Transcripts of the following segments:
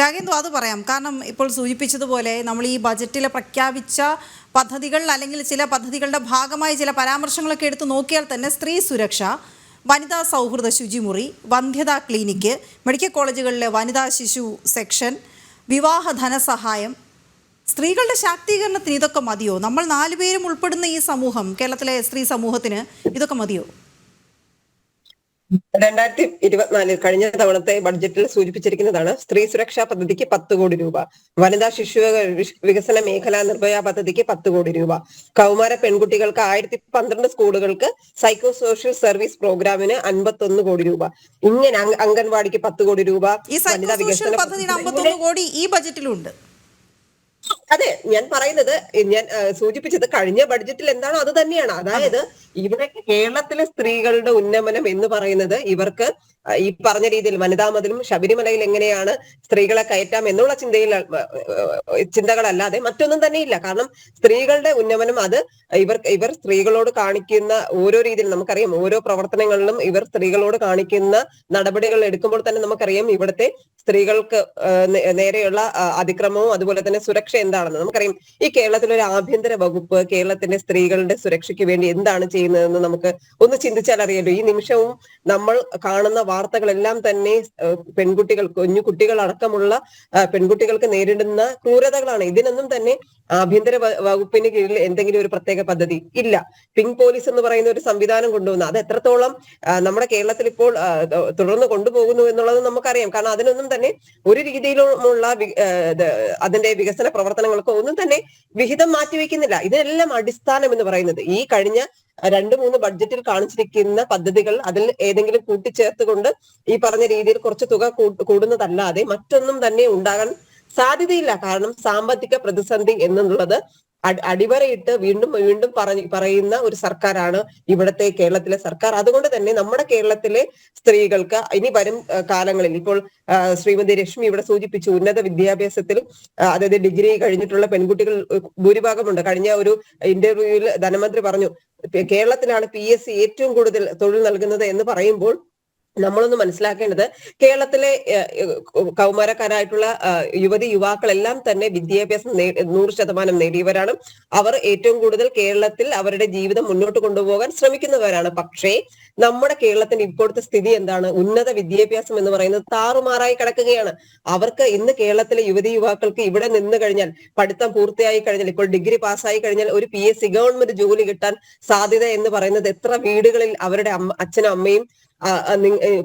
രാഗേന്ദു അത് പറയാം. കാരണം ഇപ്പോൾ സൂചിപ്പിച്ചതുപോലെ നമ്മൾ ഈ ബജറ്റിൽ പ്രഖ്യാപിച്ച പദ്ധതികൾ അല്ലെങ്കിൽ ചില പദ്ധതികളുടെ ഭാഗമായി ചില പരാമർശങ്ങളൊക്കെ എടുത്തു നോക്കിയാൽ തന്നെ സ്ത്രീ സുരക്ഷ വനിതാ സൗഹൃദ ശുചിമുറി വന്ധ്യതാ ക്ലിനിക്ക് മെഡിക്കൽ കോളേജുകളിലെ വനിതാ ശിശു സെക്ഷൻ വിവാഹ ധനസഹായം സ്ത്രീകളുടെ ശാക്തീകരണത്തിന് ഇതൊക്കെ മതിയോ? നമ്മൾ നാലുപേരും ഉൾപ്പെടുന്ന ഈ സമൂഹം കേരളത്തിലെ സ്ത്രീ സമൂഹത്തിന് ഇതൊക്കെ മതിയോ? രണ്ടായിരത്തി ഇരുപത്തിനാലിൽ കഴിഞ്ഞ തവണത്തെ ബഡ്ജറ്റിൽ സൂചിപ്പിച്ചിരിക്കുന്നതാണ് സ്ത്രീ സുരക്ഷാ പദ്ധതിക്ക് പത്ത് കോടി രൂപ വനിതാ ശിശു വികസന മേഖലാ നിർഭയ പദ്ധതിക്ക് പത്ത് കോടി രൂപ കൗമാര പെൺകുട്ടികൾക്ക് ആയിരത്തി പന്ത്രണ്ട് സ്കൂളുകൾക്ക് സൈക്കോ സോഷ്യൽ സർവീസ് പ്രോഗ്രാമിന് അൻപത്തി ഒന്ന് കോടി രൂപ ഇങ്ങനെ അംഗ- അംഗൻവാടിക്ക് പത്ത് കോടി രൂപ ഈ വനിതാ വികസന പദ്ധതിയുടെ അമ്പത്തൊന്ന് കോടി ഈ ബജറ്റിലുണ്ട് അതെ ഞാൻ പറയുന്നത് ഞാൻ സൂചിപ്പിച്ചത് കഴിഞ്ഞ ബഡ്ജറ്റിൽ എന്താണോ അത് തന്നെയാണ്. അതായത് ഇവിടെ കേരളത്തിലെ സ്ത്രീകളുടെ ഉന്നമനം എന്ന് പറയുന്നത് ഇവർക്ക് ഈ പറഞ്ഞ രീതിയിൽ വനിതാ മതിലും ശബരിമലയിൽ എങ്ങനെയാണ് സ്ത്രീകളെ കയറ്റാം എന്നുള്ള ചിന്തയിൽ ചിന്തകളല്ലാതെ മറ്റൊന്നും തന്നെയില്ല കാരണം സ്ത്രീകളുടെ ഉന്നമനം അത് ഇവർ ഇവർ സ്ത്രീകളോട് കാണിക്കുന്ന ഓരോ രീതിയിൽ നമുക്കറിയാം. ഓരോ പ്രവർത്തനങ്ങളിലും ഇവർ സ്ത്രീകളോട് കാണിക്കുന്ന നടപടികൾ എടുക്കുമ്പോൾ തന്നെ നമുക്കറിയാം ഇവിടുത്തെ സ്ത്രീകൾക്ക് നേരെയുള്ള അതിക്രമവും അതുപോലെ തന്നെ സുരക്ഷ എന്താണെന്ന്. നമുക്കറിയാം ഈ കേരളത്തിലെ ഒരു ആഭ്യന്തര വകുപ്പ് കേരളത്തിന്റെ സ്ത്രീകളുടെ സുരക്ഷയ്ക്ക് വേണ്ടി എന്താണ് ചെയ്യുന്നതെന്ന് നമുക്ക് ഒന്ന് ചിന്തിച്ചാൽ അറിയാലോ. ഈ നിമിഷവും നമ്മൾ കാണുന്ന വാർത്തകളെല്ലാം തന്നെ പെൺകുട്ടികൾ കുഞ്ഞു കുട്ടികൾ അടക്കമുള്ള പെൺകുട്ടികൾക്ക് നേരിടുന്ന ക്രൂരതകളാണ്. ഇതിനൊന്നും തന്നെ ആഭ്യന്തര വകുപ്പിന് കീഴിൽ എന്തെങ്കിലും ഒരു പ്രത്യേക പദ്ധതി? ഇല്ല. പിങ്ക് പോലീസ് എന്ന് പറയുന്ന ഒരു സംവിധാനം കൊണ്ടുവന്നു അത് എത്രത്തോളം നമ്മുടെ കേരളത്തിൽ ഇപ്പോൾ തുടർന്ന് കൊണ്ടുപോകുന്നു എന്നുള്ളത് നമുക്കറിയാം. കാരണം അതിനൊന്നും തന്നെ ഒരു രീതിയിലുമുള്ള അതിന്റെ വികസന പ്രവർത്തനങ്ങൾക്കോ ഒന്നും തന്നെ വിഹിതം മാറ്റിവെക്കുന്നില്ല. ഇതിനെല്ലാം അടിസ്ഥാനം എന്ന് പറയുന്നത് ഈ കഴിഞ്ഞ രണ്ട് മൂന്ന് ബഡ്ജറ്റിൽ കാണിച്ചിരിക്കുന്ന പദ്ധതികൾ അതിൽ ഏതെങ്കിലും കൂട്ടിച്ചേർത്തുകൊണ്ട് ഈ പറഞ്ഞ രീതിയിൽ കുറച്ച് തുക കൂടുന്നതല്ലാതെ മറ്റൊന്നും തന്നെ ഉണ്ടാകാൻ സാധ്യതയില്ല. കാരണം സാമ്പത്തിക പ്രതിസന്ധി എന്നുള്ളത് അടിവരയിട്ട് വീണ്ടും വീണ്ടും പറയുന്ന ഒരു സർക്കാരാണ് ഇവിടത്തെ കേരളത്തിലെ സർക്കാർ. അതുകൊണ്ട് തന്നെ നമ്മുടെ കേരളത്തിലെ സ്ത്രീകൾക്ക് ഇനി വരും കാലങ്ങളിൽ ഇപ്പോൾ ശ്രീമതി രശ്മി ഇവിടെ സൂചിപ്പിച്ചു ഉന്നത വിദ്യാഭ്യാസത്തിൽ അതായത് ഡിഗ്രി കഴിഞ്ഞിട്ടുള്ള പെൺകുട്ടികൾ ഭൂരിഭാഗമുണ്ട്. കഴിഞ്ഞ ഒരു ഇന്റർവ്യൂവിൽ ധനമന്ത്രി പറഞ്ഞു കേരളത്തിലാണ് പി എസ് സി ഏറ്റവും കൂടുതൽ തൊഴിൽ നൽകുന്നത് എന്ന് പറയുമ്പോൾ നമ്മളൊന്ന് മനസ്സിലാക്കേണ്ടത് കേരളത്തിലെ കൗമാരക്കാരായിട്ടുള്ള യുവതി യുവാക്കളെല്ലാം തന്നെ വിദ്യാഭ്യാസം നൂറ് ശതമാനം നേടിയവരാണ്. അവർ ഏറ്റവും കൂടുതൽ കേരളത്തിൽ അവരുടെ ജീവിതം മുന്നോട്ട് കൊണ്ടുപോകാൻ ശ്രമിക്കുന്നവരാണ്. പക്ഷേ നമ്മുടെ കേരളത്തിന്റെ ഇപ്പോഴത്തെ സ്ഥിതി എന്താണ്? ഉന്നത വിദ്യാഭ്യാസം എന്ന് പറയുന്നത് താറുമാറായി കിടക്കുകയാണ്. അവർക്ക് ഇന്ന് കേരളത്തിലെ യുവതി യുവാക്കൾക്ക് ഇവിടെ നിന്ന് കഴിഞ്ഞാൽ പഠിത്തം പൂർത്തിയായി കഴിഞ്ഞാൽ ഇപ്പോൾ ഡിഗ്രി പാസ്സായി കഴിഞ്ഞാൽ ഒരു പി എസ് സി ഗവൺമെന്റ് ജോലി കിട്ടാൻ സാധ്യത എന്ന് പറയുന്നത് എത്ര വീടുകളിൽ അവരുടെ അച്ഛനും അമ്മയും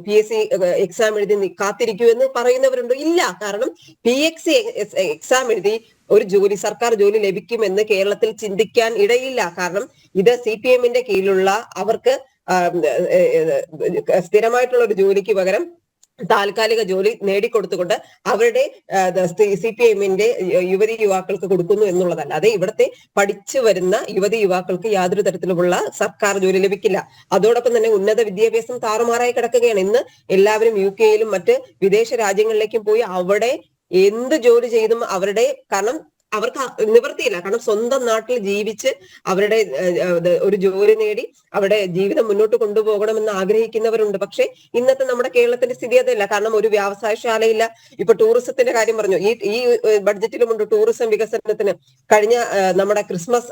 പി എസ് സി എക്സാം എഴുതി കാത്തിരിക്കൂ എന്ന് പറയുന്നവരുണ്ട്. ഇല്ല കാരണം പി എക്സ് എക്സാം എഴുതി ഒരു ജോലി സർക്കാർ ജോലി ലഭിക്കുമെന്ന് കേരളത്തിൽ ചിന്തിക്കാൻ ഇടയില്ല. കാരണം ഇത് സി പി എമ്മിന്റെ കീഴിലുള്ള അവർക്ക് സ്ഥിരമായിട്ടുള്ള ഒരു ജോലിക്ക് പകരം താൽക്കാലിക ജോലി നേടിക്കൊടുത്തുകൊണ്ട് അവരുടെ സി പി എമ്മിന്റെ യുവതി യുവാക്കൾക്ക് കൊടുക്കുന്നു എന്നുള്ളതല്ല. അതെ ഇവിടുത്തെ പഠിച്ചു വരുന്ന യുവതി യുവാക്കൾക്ക് യാതൊരു തരത്തിലുമുള്ള സർക്കാർ ജോലി ലഭിക്കില്ല. അതോടൊപ്പം തന്നെ ഉന്നത വിദ്യാഭ്യാസം താറുമാറായി കിടക്കുകയാണ്. ഇന്ന് എല്ലാവരും യു കെയിലും മറ്റ് വിദേശ രാജ്യങ്ങളിലേക്കും പോയി അവിടെ എന്ത് ജോലി ചെയ്തും അവരുടെ കാരണം അവർക്ക് നിവൃത്തിയില്ല കാരണം സ്വന്തം നാട്ടിൽ ജീവിച്ച് അവരുടെ ഒരു ജോലി നേടി അവരുടെ ജീവിതം മുന്നോട്ട് കൊണ്ടുപോകണമെന്ന് ആഗ്രഹിക്കുന്നവരുണ്ട്. പക്ഷെ ഇന്നത്തെ നമ്മുടെ കേരളത്തിന്റെ സ്ഥിതി അതല്ല. കാരണം ഒരു വ്യവസായശാലയില്ല. ഇപ്പൊ ടൂറിസത്തിന്റെ കാര്യം പറഞ്ഞു. ഈ ഈ ബഡ്ജറ്റിലുമുണ്ട് ടൂറിസം വികസനത്തിന്. കഴിഞ്ഞ നമ്മുടെ ക്രിസ്മസ്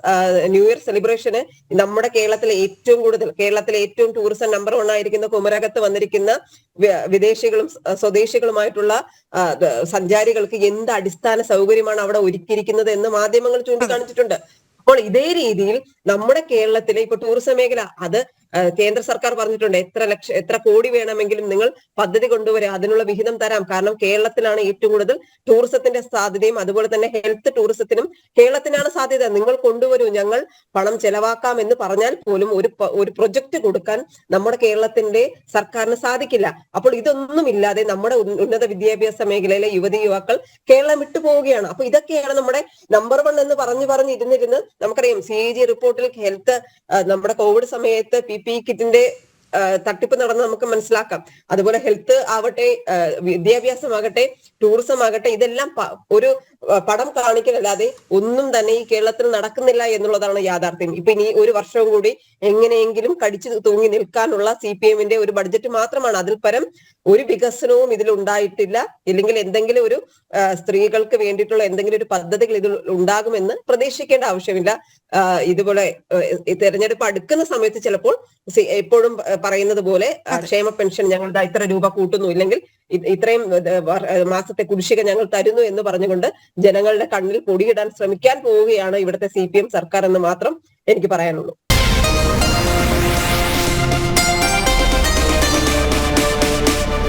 ന്യൂ ഇയർ സെലിബ്രേഷന് നമ്മുടെ കേരളത്തിലെ ഏറ്റവും കൂടുതൽ കേരളത്തിലെ ഏറ്റവും ടൂറിസം നമ്പർ വൺ ആയിരിക്കുന്ന കുമരകത്ത് വന്നിരിക്കുന്ന വിദേശികളും സ്വദേശികളുമായിട്ടുള്ള സഞ്ചാരികൾക്ക് എന്ത് അടിസ്ഥാന സൗകര്യമാണ് അവിടെ ഒരുക്കിയിരിക്കുന്നത്? എന്ന് മാധ്യമങ്ങൾ ചൂണ്ടിക്കാണിച്ചിട്ടുണ്ട്. അപ്പോൾ ഇതേ രീതിയിൽ നമ്മുടെ കേരളത്തിലെ ഇപ്പൊ ടൂറിസം മേഖല അത് കേന്ദ്ര സർക്കാർ പറഞ്ഞിട്ടുണ്ട് എത്ര ലക്ഷം എത്ര കോടി വേണമെങ്കിലും നിങ്ങൾ പദ്ധതി കൊണ്ടുവരിക അതിനുള്ള വിഹിതം തരാം. കാരണം കേരളത്തിലാണ് ഏറ്റവും കൂടുതൽ ടൂറിസത്തിന്റെ സാധ്യതയും അതുപോലെ തന്നെ ഹെൽത്ത് ടൂറിസത്തിനും കേരളത്തിനാണ് സാധ്യത. നിങ്ങൾ കൊണ്ടുവരൂ ഞങ്ങൾ പണം ചെലവാക്കാം എന്ന് പറഞ്ഞാൽ പോലും ഒരു ഒരു പ്രൊജക്ട് കൊടുക്കാൻ നമ്മുടെ കേരളത്തിന്റെ സർക്കാരിന് സാധിക്കില്ല. അപ്പോൾ ഇതൊന്നും ഇല്ലാതെ നമ്മുടെ ഉന്നത വിദ്യാഭ്യാസ മേഖലയിലെ യുവതി യുവാക്കൾ കേരളം വിട്ടു പോവുകയാണ്. അപ്പൊ ഇതൊക്കെയാണ് നമ്മുടെ നമ്പർ വൺ എന്ന് പറഞ്ഞു പറഞ്ഞ് ഇരുന്നിരുന്ന് നമുക്കറിയാം. സി ജി റിപ്പോർട്ടിൽ ഹെൽത്ത് നമ്മുടെ കോവിഡ് സമയത്ത് പി പി കിറ്റിന്റെ തട്ടിപ്പ് നടന്ന് നമുക്ക് മനസ്സിലാക്കാം. അതുപോലെ ഹെൽത്ത് ആവട്ടെ വിദ്യാഭ്യാസം വിദ്യാഭ്യാസമാകട്ടെ ടൂറിസം ആകട്ടെ ഇതെല്ലാം ഒരു പടം കാണിക്കലല്ലാതെ ഒന്നും തന്നെ ഈ കേരളത്തിൽ നടക്കുന്നില്ല എന്നുള്ളതാണ് യാഥാർത്ഥ്യം. ഇപ്പൊ ഇനി ഒരു വർഷവും കൂടി എങ്ങനെയെങ്കിലും കടിച്ചു തൂങ്ങി നിൽക്കാനുള്ള സി പി എമ്മിന്റെ ഒരു ബഡ്ജറ്റ് മാത്രമാണ്. അതിൽ പരം ഒരു വികസനവും ഇതിൽ ഉണ്ടായിട്ടില്ല. ഇല്ലെങ്കിൽ എന്തെങ്കിലും ഒരു സ്ത്രീകൾക്ക് വേണ്ടിയിട്ടുള്ള എന്തെങ്കിലും ഒരു പദ്ധതികൾ ഇതിൽ ഉണ്ടാകുമെന്ന് പ്രതീക്ഷിക്കേണ്ട ആവശ്യമില്ല. ഇതുപോലെ തെരഞ്ഞെടുപ്പ് അടുക്കുന്ന സമയത്ത് ചിലപ്പോൾ എപ്പോഴും പറയുന്നത് പോലെ ക്ഷേമ പെൻഷൻ ഞങ്ങൾ ഇത്ര രൂപ കൂട്ടുന്നു. ഇല്ലെങ്കിൽ ഇത്രയും മാസത്തെ കുടിശ്ശിക ഞങ്ങൾ തരുന്നു എന്ന് പറഞ്ഞുകൊണ്ട് ജനങ്ങളുടെ കണ്ണിൽ പൊടിയിടാൻ ശ്രമിക്കാൻ പോവുകയാണ് ഇവിടുത്തെ സി പി എം സർക്കാർ എന്ന് മാത്രം എനിക്ക് പറയാനുള്ളൂ.